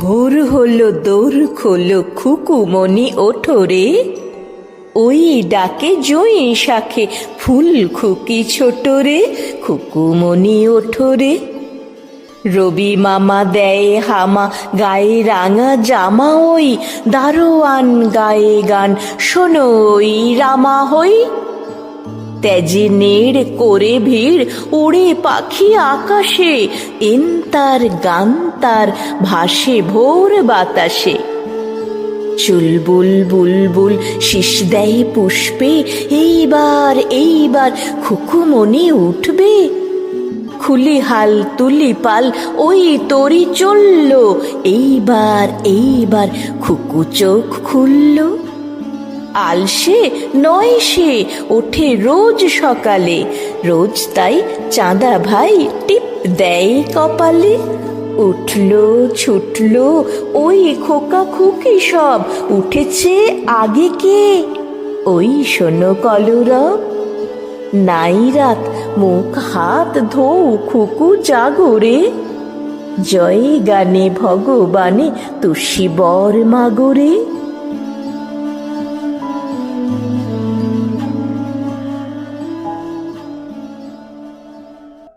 ভোর হলো দৌড়, খোলো খুকুমণি ওঠোরে ওই ডাকে জয়ী শাখে ফুল খুকি ছোট রে, খুকুমণি ওঠোরে রবি মামা দেয় হামা, গায়ে রাঙা জামা ওই, দারোয়ান গায়ে গান, শোনো ওই রামা হই। তেজে নেড় করে ভিড় উড়ে পাখি আকাশে। এন্তার গান্তার ভাসে ভোর বাতাসে। চুলবুল বুলবুল শীষ দেয় পুষ্পে, এইবার এইবার খুকুমনি উঠবে। খুলি হাল তুলি পাল, ওই তরি চলল, এইবার এইবার খুকু চোখ খুললো। আলসে, নয় সে, ওঠে রোজ সকালে। রোজ তাই চাঁদা ভাই টিপ দেয় কপালে। উঠল, ছুটলো, ওই খোকা খুকি সব, উঠেছে আগে কে? ওই শোনো কলরব। নাই রাত, মুখ হাত ধৌ খুকু জাগরে। জয় গানে ভগবানে, তুষি বর মাগরে।